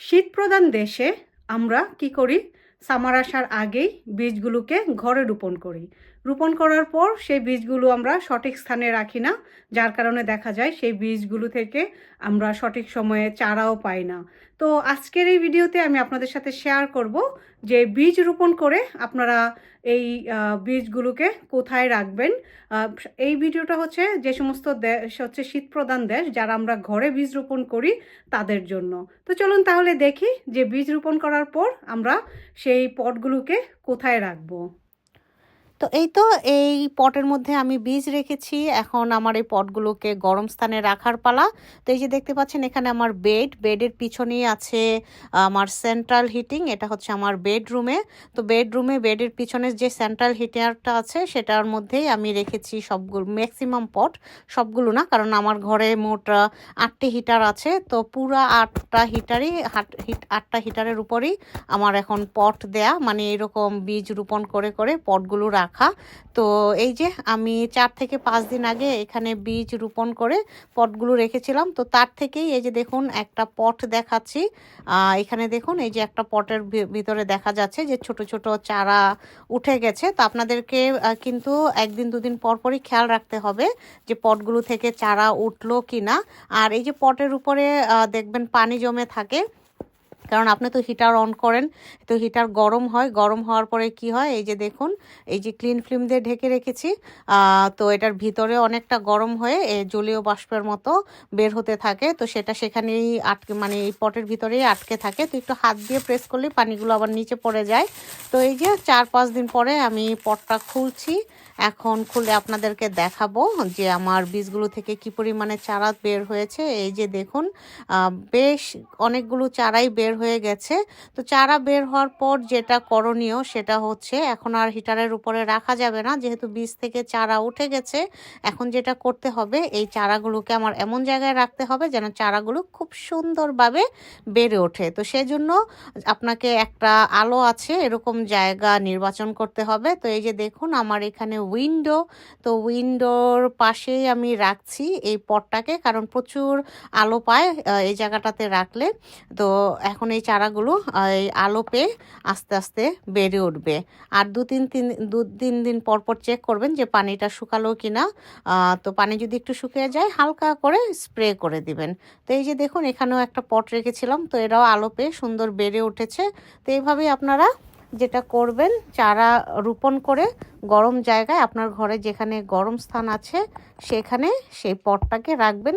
শীতপ্রধান দেশে আমরা কি করি? সামার আসার আগেই বীজগুলোকে ঘরে রোপণ করি। রোপণ করার পর সেই বীজগুলো আমরা সঠিক স্থানে রাখি না, যার কারণে দেখা যায় সেই বীজগুলো থেকে আমরা সঠিক সময়ে চারাও পাই না। তো আজকের এই ভিডিওতে আমি আপনাদের সাথে শেয়ার করব যে বীজ রোপণ করে আপনারা এই বীজগুলোকে কোথায় রাখবেন। এই ভিডিওটা হচ্ছে যে সমস্ত দেশ হচ্ছে শীতপ্রধান দেশ, যারা আমরা ঘরে বীজ রোপণ করি তাদের জন্য। তো চলুন তাহলে দেখি যে বীজ রোপণ করার পর আমরা সেই পটগুলোকে কোথায় রাখব। তো এই তো এই পটের মধ্যে আমি বীজ রেখেছি। এখন আমার এই পটগুলোকে গরম স্থানে রাখার পালা। তো এই যে দেখতে পাচ্ছেন, এখানে আমার বেড, বেডের পিছনেই আছে আমার সেন্ট্রাল হিটিং এটা হচ্ছে আমার বেডরুমে তো বেডরুমে বেডের পিছনে যে সেন্ট্রাল হিটারটা আছে, সেটার মধ্যেই আমি রেখেছি সবগুলো ম্যাক্সিমাম পট সবগুলো না, কারণ আমার ঘরে মোট আটটি হিটার আছে। তো পুরা আটটা হিটারই হাট হিট আটটা হিটারের উপরেই আমার এখন পট দেয়া। মানে এরকম বীজ রোপণ করে করে পটগুলো রাখা তো এই যে আমি চার থেকে পাঁচ দিন আগে এখানে বীজ রোপণ করে পটগুলো রেখেছিলাম। তো তার থেকেই এই যে দেখুন একটা পট দেখাচ্ছি। এখানে দেখুন এই যে একটা পটের ভিতরে দেখা যাচ্ছে যে ছোট ছোট চারা উঠে গেছে। তো আপনাদেরকে কিন্তু একদিন দুদিন পর পরই খেয়াল রাখতে হবে যে পটগুলো থেকে চারা উঠল কি না আর এই যে পটের উপরে দেখবেন পানি জমে থাকে। কারণ আপনি তো হিটার অন করেন, তো হিটার গরম হয়, গরম হওয়ার পরে কি হয়, এই যে দেখুন, এই যে ক্লিন ফিল্ম দিয়ে ঢেকে রেখেছি তো এটার ভিতরে অনেকটা গরম হয়ে জলীয় বাষ্পের মতো বের হতে থাকে, তো সেটা সেখানেই আটকে মানে এই পটের ভিতরেই আটকে থাকে, তো একটু হাত দিয়ে প্রেস করলে পানিগুলো আবার নিচে পড়ে যায়। তো এই যে চার, পাঁচ দিন পরে আমি পটটা খুলছি এখন খুলে আপনাদেরকে দেখাবো যে আমার বীজগুলো থেকে কি পরিমাণে চারা বের হয়েছে। এই যে দেখুন বেশ অনেকগুলো চারাই বের হয়ে গেছে। তো চারা বের হওয়ার পর যেটা করণীয় সেটা হচ্ছে, এখন আর হিটারের উপরে রাখা যাবে না, যেহেতু বীজ থেকে চারা উঠে গেছে, এখন যেটা করতে হবে, এই চারাগুলোকে আমার এমন জায়গায় রাখতে হবে যেন চারাগুলো খুব সুন্দরভাবে বেড়ে ওঠে। তো সেজন্য আপনাকে একটা আলো আছে, এরকম জায়গা নির্বাচন করতে হবে। তো এই যে দেখুন, আমার এখানে উইন্ডো তো উইন্ডোর পাশেই আমি রাখছি এই পটটাকে কারণ প্রচুর আলো পায় এই জায়গাটাতে রাখলে। তো এখন এই চারাগুলো এই আলো পেয়ে আস্তে আস্তে বেড়ে উঠবে। আর দু তিন তিন দু তিন দিন পর পর চেক করবেন যে পানিটা শুকালো কিনা। আহ, তো পানি যদি একটু শুকিয়ে যায় হালকা করে স্প্রে করে দিবেন। তো এই যে দেখুন এখানেও একটা পট রেখেছিলাম তো এরাও আলো পেয়ে সুন্দর বেড়ে উঠেছে। তো এইভাবেই আপনারা যেটা করবেন, চারা রোপণ করে গরম জায়গায় আপনার ঘরে যেখানে গরম স্থান আছে, সেখানে সেই পটটাকে রাখবেন।